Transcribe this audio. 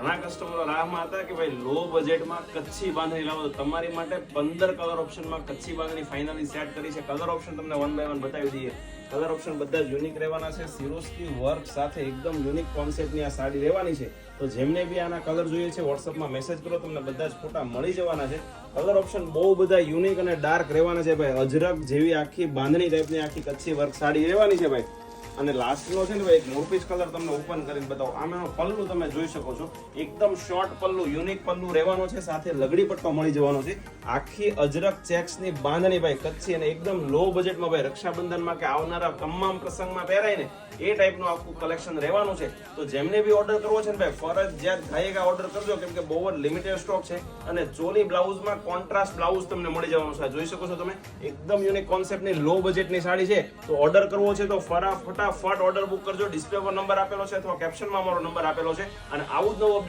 ઘણા કસ્ટમરો રાહમાં હતા કે ભાઈ લો બજેટમાં કચ્છી બાંધણી લાવો તો તમારી માટે પંદર કલર ઓપ્શનમાં કચ્છી બાંધણી ફાઇનલી સેટ કરી છે. કલર ઓપ્શન તમને વન બાય વન બતાવી દઈએ. કલર ઓપ્શન બધા જ યુનિક રહેવાના છે. સિરોસ્કી વર્ક સાથે એકદમ યુનિક કોન્સેપ્ટની આ સાડી રહેવાની છે. તો જેમને બી આના કલર જોઈએ છે વોટ્સઅપમાં મેસેજ કરો, તમને બધા જ ફોટા મળી જવાના છે. કલર ઓપ્શન બહુ બધા યુનિક અને ડાર્ક રહેવાના છે ભાઈ. અજરક જેવી આખી બાંધણી ટાઈપની આખી કચ્છી વર્ક સાડી રહેવાની છે ભાઈ. અને લાસ્ટનો છે ને ભાઈ, એક મોરપીસ કલર તમને ઓપન કરીને બતાવો. આમ એનો પલ્લુ તમે જોઈ શકો છો. એકદમ શોર્ટ પલ્લુ યુનિક પલ્લુ રહેવાનો છે, સાથે લગડી પટ્ટો મળી જવાનો છે. આખી અજરક ચેક્સની બાંધણી ભાઈ કચ્છી અને એકદમ લો બજેટમાં ભાઈ રક્ષાબંધનમાં કે આવનારા તમામ પ્રસંગમાં પહેરાય ને એ ટાઈપનું આખું કલેક્શન રહેવાનું છે. તો જેમને બી ઓર્ડર કરવો છે ને ભાઈ, ફરજિયાત ગાયકા ઓર્ડર કરજો, કેમ કે બહુ જ લિમિટેડ સ્ટોક છે અને ચોલી બ્લાઉઝમાં કોન્ટ્રાસ્ટ બ્લાઉઝ તમને મળી જવાનું છે. જોઈ શકો છો તમે, એકદમ યુનિક કોન્સેપ્ટની લો બજેટની સાડી છે. તો ઓર્ડર કરવો છે તો ફરા ફટાફટ ઓર્ડર બુક કરજો. ડિસ્પ્લે પર નંબર આપેલો છે અથવા કેપ્શનમાં મારો નંબર આપેલો છે. અને આવું જ નવું